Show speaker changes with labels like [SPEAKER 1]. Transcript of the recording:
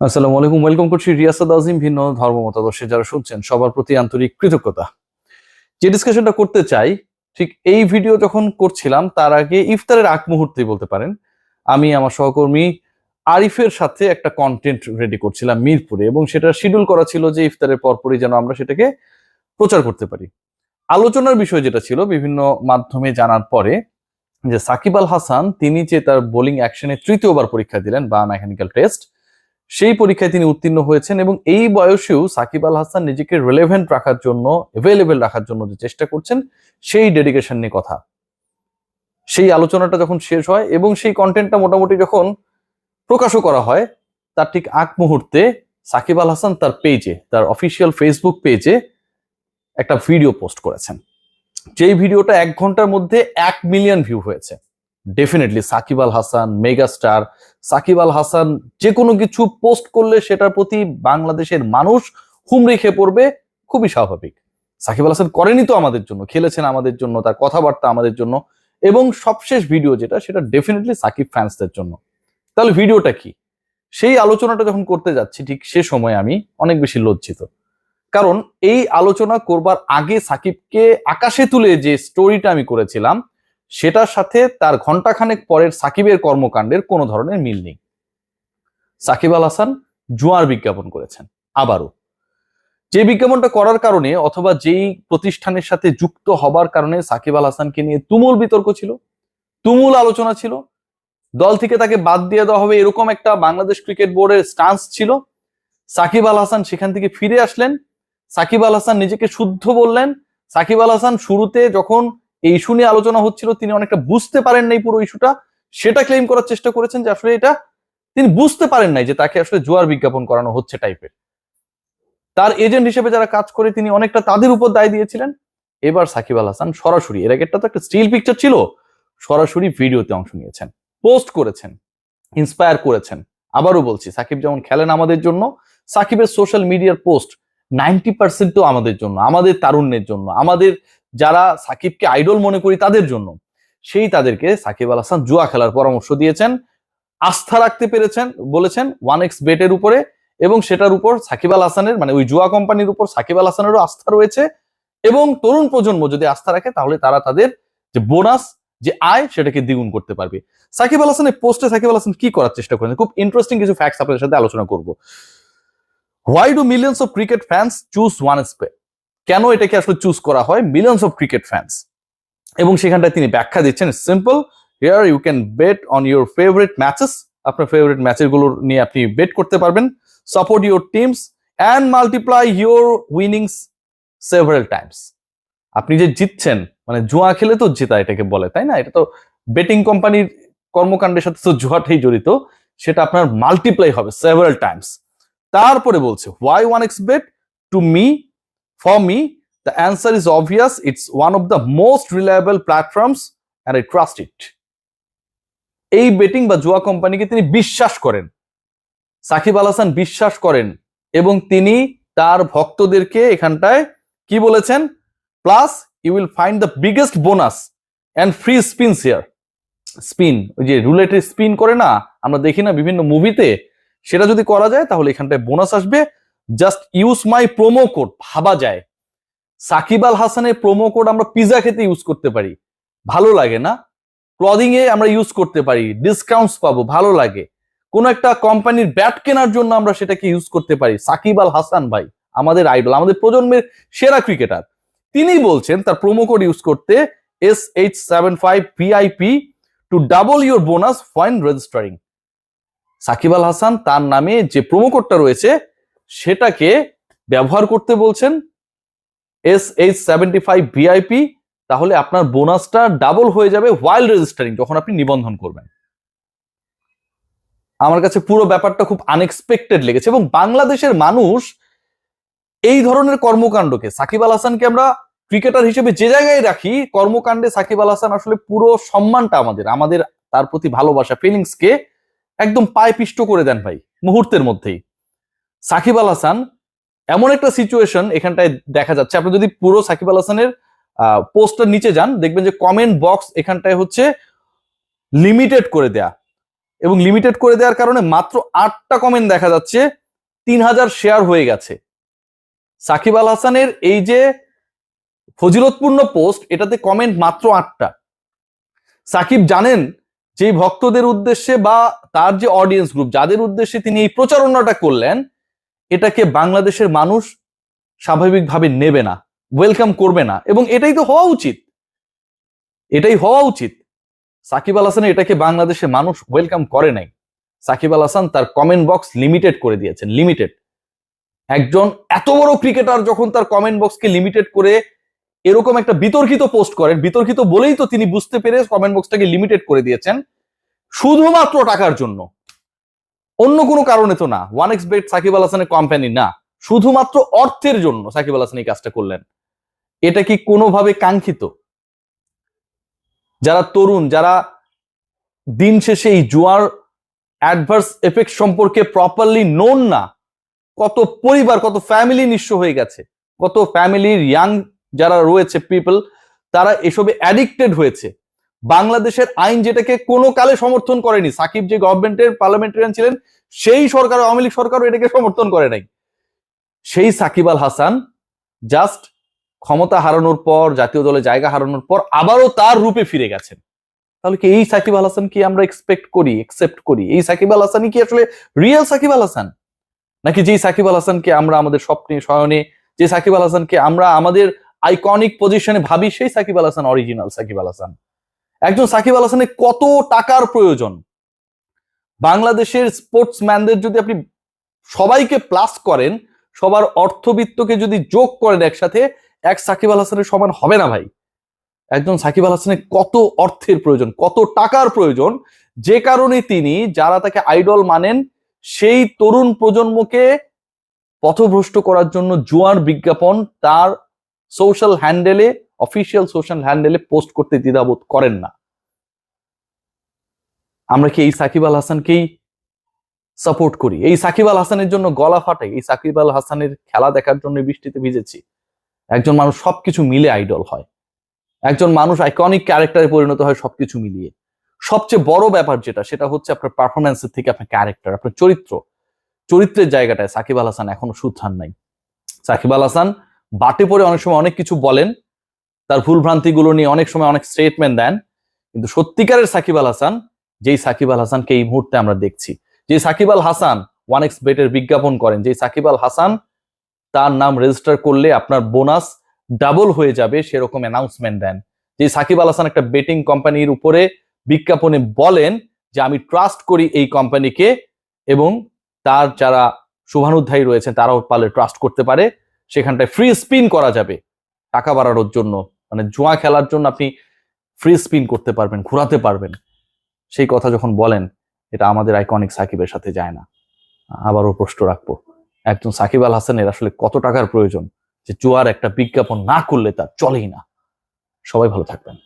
[SPEAKER 1] আসসালামু আলাইকুম ওয়েলকাম করছি রিয়াসাদ আজিম, ভিন্ন ধর্ম মতাদর্শে। যারা শুনছেন, সবার প্রতি আন্তরিক কৃতজ্ঞতা। যে ডিসকাশনটা করতে চাই, ঠিক এই ভিডিও যখন করছিলাম, তার আগে ইফতারের আগ মুহূর্তে বলতে পারেন, আমি আমার সহকর্মী আরিফের সাথে একটা কন্টেন্ট রেডি করছিলাম মিরপুরে, এবং সেটা শিডিউল করা ছিল যে ইফতারের পরপরই যেন আমরা সেটাকে প্রচার করতে পারি। আলোচনার বিষয় যেটা ছিল, বিভিন্ন মাধ্যমে জানার পরে যে সাকিব আল হাসান, তিনি যে তার বোলিং অ্যাকশনে তৃতীয়বার পরীক্ষা দিলেন বা মেকানিক্যাল টেস্ট সেই পরীক্ষায় তিনি উত্তীর্ণ হয়েছেন এবং এই বয়সেও সাকিব আল হাসান নিজেকে রেলেভেন্ট রাখার জন্য অ্যাভেলেবেল রাখার জন্য যে চেষ্টা করছেন, সেই ডেডিকেশন নিয়ে কথা। সেই আলোচনাটা যখন শেষ হয় এবং সেই কন্টেন্টটা মোটামুটি যখন প্রকাশও করা হয়, তার ঠিক আগ মুহূর্তে সাকিব আল হাসান তার পেজে তার অফিসিয়াল ফেসবুক পেজে একটা ভিডিও পোস্ট করেছেন। যেই ভিডিওটা এক ঘণ্টার মধ্যে এক মিলিয়ন ভিউ হয়েছে। ডেফিনেটলি সাকিব আল হাসান মেগাস্টার সাকিব আল হাসান যে কোনো কিছু পোস্ট করলে সেটার প্রতি বাংলাদেশের মানুষ হুমড়ি খেয়ে পড়বে, খুবই স্বাভাবিক। সাকিব আল হাসান করেনি তো আমাদের জন্য, খেলেছেন আমাদের জন্য, তার কথাবার্তা আমাদের জন্য, এবং সবশেষ ভিডিও যেটা, সেটা ডেফিনেটলি সাকিব ফ্যান্সদের জন্য। তাহলে ভিডিওটা কি? সেই আলোচনাটা যখন করতে যাচ্ছি, ঠিক সে সময় আমি অনেক বেশি লজ্জিত। কারণ এই আলোচনা করবার আগে সাকিবকে আকাশে তুলে যে স্টোরিটা আমি করেছিলাম সেটার সাথে তার ঘন্টাখানেক পরের সাকিবের কর্মকাণ্ডের কোনো ধরনের মিল নেই। সাকিব আল হাসান জুয়ার বিজ্ঞাপন করেছেন, আবারও। যে বিজ্ঞাপনটা করার কারণে অথবা যেই প্রতিষ্ঠানের সাথে যুক্ত হবার কারণে সাকিব আল হাসানকে নিয়ে তুমুল বিতর্ক ছিল, তুমুল আলোচনা ছিল, দল থেকে তাকে বাদ দিয়ে দেওয়া হবে এরকম একটা বাংলাদেশ ক্রিকেট বোর্ডের স্টান্স ছিল। সাকিব আল হাসান সেখান থেকে ফিরে আসলেন, সাকিব আল হাসান নিজেকে শুদ্ধ বললেন, সাকিব আল হাসান শুরুতে যখন এই ইস্যু নিয়ে আলোচনা হচ্ছিল, তিনি অনেকটা বুঝতে পারেন নাই পুরো ইস্যুটা। সেটা ক্লেম করার চেষ্টা করেছেন যে আসলে এটা তিনি বুঝতে পারেন নাই যে তাকে আসলে জুয়ার বিজ্ঞাপন করানো হচ্ছে টাইপের তার এজেন্ট হিসেবে যারা কাজ করে, তিনি অনেকটা তাদের উপর দায় দিয়েছিলেন। এবার সাকিব আল হাসান সরাসরি, এর আগেরটা তো একটা স্টিল পিকচার ছিল, সরাসরি ভিডিওতে অংশ নিয়েছেন পোস্ট করেছেন ইন্সপায়ার করেছেন। আবারও বলছি, সাকিব যেমন খেলেন আমাদের জন্য, সাকিবের সোশ্যাল মিডিয়ার পোস্ট নাইনটি পার্সেন্ট তো আমাদের জন্য, আমাদের তারুণ্যের জন্য, আমাদের যারা সাকিবকে আইডল মনে করি তাদের জন্য। সেই তাদেরকে সাকিব আল হাসান জুয়া খেলার পরামর্শ দিয়েছেন, আস্থা রাখতে পেরেছেন, বলেছেন ওয়ান এক্স বেটের উপরে এবং সেটার উপর সাকিব আল হাসানের মানে ওই জুয়া কোম্পানির উপর সাকিব আল হাসানেরও আস্থা রয়েছে এবং তরুণ প্রজন্ম যদি আস্থা রাখে তাহলে তারা তাদের যে বোনাস যে আয় সেটাকে দ্বিগুণ করতে পারবে। সাকিব আল হাসানের পোস্টে সাকিব আল হাসান কি করার চেষ্টা করেন? খুব ইন্টারেস্টিং কিছু ফ্যাক্টস আপনাদের সাথে আলোচনা করব। Why do millions of cricket fans choose one স্পে কেন এটাকে আসলে চুজ করা হয়? মিলিয়ন্স অফ ক্রিকেট ফ্যান্স এবং সেখানটায় তিনি ব্যাখ্যা দিচ্ছেন simple here you can bet on your favourite matches আপনার ফেভারিট ম্যাচেসগুলো নিয়ে আপনি বেট করতে পারবেন। Support your teams and multiply your winnings several times আপনি যে জিতছেন মানে জুয়া খেলে তো জেতা এটাকে বলে, তাই না? এটা তো বেটিং কোম্পানির কর্মকাণ্ডের সাথে তো জুয়াটাই জড়িত। সেটা আপনার মাল্টিপ্লাই হবে সেভারাল টাইমস তারপরে বলছে why one x bet to me for me the answer is obvious it's one of the most reliable platforms and I trust it এই বেটিং বা জুয়া কোম্পানিকে তিনি বিশ্বাস করেন। সাকিব আল হাসান বিশ্বাস করেন এবং তিনি তার ভক্তদেরকে এখানটায় কি বলেছেন? Plus you will find the biggest bonus and free spin share spin ওই যে রুলেটে স্পিন করে না, আমরা দেখি না বিভিন্ন মুভিতে সেটা যদি করা যায়, তাহলে এখানটায় বোনাস আসবে। Just use my promo code ভাবা যায়। সাকিব আল হাসানের প্রোমো কোড আমরা পিজা খেতে ইউজ করতে পারি। ভালো লাগে না? ক্লদিং এ আমরা ইউজ করতে পারি ডিসকাউন্টস পাবো, ভালো লাগে। কোন একটা কোম্পানির ব্যাট কেনার জন্য আমরা সেটাকে ইউজ করতে পারি। সাকিব আল হাসান ভাই, আমাদের আইডল আমাদের প্রজন্মের সেরা ক্রিকেটার তিনি বলছেন, তার প্রোমো কোড ইউজ করতে S H seven five VIP to double your bonus fine registering Shakib Al Hasan তার নামে যে কোডটা রয়েছে, সেটাকে ব্যবহার করতে বলছেন S H seventy five VIP তাহলে আপনার বোনাসটা ডাবল হয়ে যাবে ওয়াইল্ড রেজিস্টারিং যখন আপনি নিবন্ধন করবেন। আমার কাছে পুরো ব্যাপারটা খুব আনএক্সপেক্টেড লেগেছে এবং বাংলাদেশের মানুষ এই ধরনের কর্মকাণ্ডকে, সাকিব আল হাসানকে আমরা ক্রিকেটার হিসেবে যে জায়গায় রাখি, কর্মকাণ্ডে সাকিব আল হাসান আসলে পুরো সম্মানটা আমাদের আমাদের তার প্রতি ভালোবাসা ফিলিংসকে একদম পায়ে পিষ্ট করে দেন ভাই, মুহূর্তের মধ্যেই। সাকিব আল হাসান, এমন একটা সিচুয়েশন এখানটায় দেখা যাচ্ছে। আপনি যদি পুরো সাকিব আল হাসানের পোস্টার নিচে যান, দেখবেন যে কমেন্ট বক্স এখানটায় হচ্ছে লিমিটেড করে দেয়া। এবং লিমিটেড করে দেওয়ার কারণে মাত্র আটটা কমেন্ট দেখা যাচ্ছে তিন হাজার শেয়ার হয়ে গেছে। সাকিব আল হাসানের এই যে ফজিলতপূর্ণ পোস্ট এটাতে কমেন্ট মাত্র আটটা। সাকিব জানেন যে ভক্তদের উদ্দেশ্যে বা তার যে অডিয়েন্স গ্রুপ যাদের উদ্দেশ্যে তিনি এই প্রচারণাটা করলেন, এটাকে বাংলাদেশের মানুষ স্বাভাবিকভাবে নেবে না ওয়েলকাম করবে না। এবং এটাই তো হওয়া উচিত। এটাই হওয়া উচিত। সাকিব আল হাসান এটাকে বাংলাদেশের মানুষ ওয়েলকাম করে নাই। সাকিব আল হাসান তার কমেন্ট বক্স লিমিটেড করে দিয়েছেন লিমিটেড একজন এত বড় ক্রিকেটার যখন তার কমেন্ট বক্সকে লিমিটেড করে এরকম একটা বিতর্কিত পোস্ট করেন। বিতর্কিত বলেই তো তিনি বুঝতে পেরে কমেন্ট বক্সটাকে লিমিটেড করে দিয়েছেন। শুধুমাত্র টাকার জন্য। অন্য কোনো কারণে তো না। One x bet Shakib Al হাসানের কোম্পানি না। শুধুমাত্র অর্থের জন্য সাকিব আল হাসান এই কাজটা করলেন। এটা কি কোনোভাবে কাঙ্ক্ষিত? যারা তরুণ, যারা দিন শেষে এই জুয়ার অ্যাডভার্স এফেক্ট সম্পর্কে প্রপারলি নোন না, কত পরিবার, কত ফ্যামিলি নিঃস্ব হয়ে গেছে, কত ফ্যামিলির ইয়াং যারা রয়েছে পিপল তারা এসবে অ্যাডিক্টেড হয়েছে। বাংলাদেশের আইন যেটাকে কোনো কালে সমর্থন করেনি, সাকিব যে গভর্নমেন্টের পার্লামেন্টারিয়ান ছিলেন, সেই সরকার আওয়ামী লীগ সরকারও এটাকে সমর্থন করে নাই। সেই সাকিব আল হাসান জাস্ট ক্ষমতা হারানোর পর, জাতীয় দলে জায়গা হারানোর পর, আবারও তার রূপে ফিরে গেছেন। তাহলে কি এই সাকিব আল হাসান কি আমরা এক্সপেক্ট করি একসেপ্ট করি? এই সাকিব আল হাসানই কি আসলে রিয়েল সাকিব আল হাসান? নাকি যেই সাকিব আল হাসানকে আমরা আমাদের স্বপ্নে, শয়নে, যে সাকিব আল হাসানকে আমরা আমাদের আইকনিক পজিশনে ভাবি সেই সাকিব আল হাসান অরিজিনাল সাকিব আল হাসান। একজন সাকিব আল হাসানের কত টাকার প্রয়োজন? বাংলাদেশের স্পোর্টসম্যানদের যদি আপনি সবাইকে প্লাস করেন, সবার অর্থবিত্তকে যদি যোগ করেন একসাথে, এক সাকিব আল হাসানের সমান হবে না ভাই। একজন সাকিব আল হাসানের কত অর্থের প্রয়োজন, কত টাকার প্রয়োজন, যে কারণে তিনি, যারা তাকে আইডল মানেন, সেই তরুণ প্রজন্মকে পথভ্রষ্ট করার জন্য জুয়ার বিজ্ঞাপন তার সোশ্যাল হ্যান্ডেলে অফিসিয়াল সোশ্যাল হ্যান্ডেলে পোস্ট করতে দ্বিধাবোধ করেন না। আমরা কি এই সাকিব আল হাসানকেই সাপোর্ট করি? এই সাকিব আল হাসানের জন্য গলা ফাটাই এই সাকিব আল হাসানের খেলা দেখার জন্য বৃষ্টিতে ভিজেছি। একজন মানুষ সবকিছু মিলে আইডল হয়। একজন মানুষ আইকনিক ক্যারেক্টারে পরিণত হয় সবকিছু মিলিয়ে। সবচেয়ে বড় ব্যাপার যেটা, সেটা হচ্ছে আপনার পারফরমেন্সের থেকে আপনার ক্যারেক্টার আপনার চরিত্র। চরিত্রের জায়গাটায় সাকিব আল হাসান এখনও সুথান নাই। সাকিব আল হাসান বাটে পড়ে অনেক সময় অনেক কিছু বলেন, তার ভুল ভ্রান্তিগুলো নিয়ে অনেক সময় অনেক স্টেটমেন্ট দেন, কিন্তু সত্যিকারের সাকিব আল হাসান, যেই সাকিব আল হাসানকে এই মুহূর্তে আমরা দেখছি। যে সাকিব আল হাসান ওয়ান এক্স বেটের বিজ্ঞাপন করেন যে সাকিব আল হাসান, তার নাম রেজিস্টার করলে আপনার বোনাস ডাবল হয়ে যাবে, সেরকম অ্যানাউন্সমেন্ট দেন। যে সাকিব আল হাসান একটা বেটিং কোম্পানির উপরে বিজ্ঞাপনে বলেন যে, আমি ট্রাস্ট করি এই কোম্পানিকে এবং তার যারা শুভানুধ্যায়ী রয়েছেন তারাও পালে ট্রাস্ট করতে পারে। সেখানটায় ফ্রি স্পিন করা যাবে। টাকা বাড়ানোর জন্য মানে জুয়া খেলার জন্য আপনি ফ্রি স্পিন করতে পারবেন, ঘোরাতে পারবেন। সেই কথা যখন বলেন, এটা আমাদের আইকনিক সাকিবের সাথে যায় না। আবারও প্রশ্ন রাখব, একজন সাকিব আল হাসানের আসলে কত টাকার প্রয়োজন যে জুয়ার একটা বিজ্ঞাপন না করলে তার চলেই না। সবাই ভালো থাকবেন।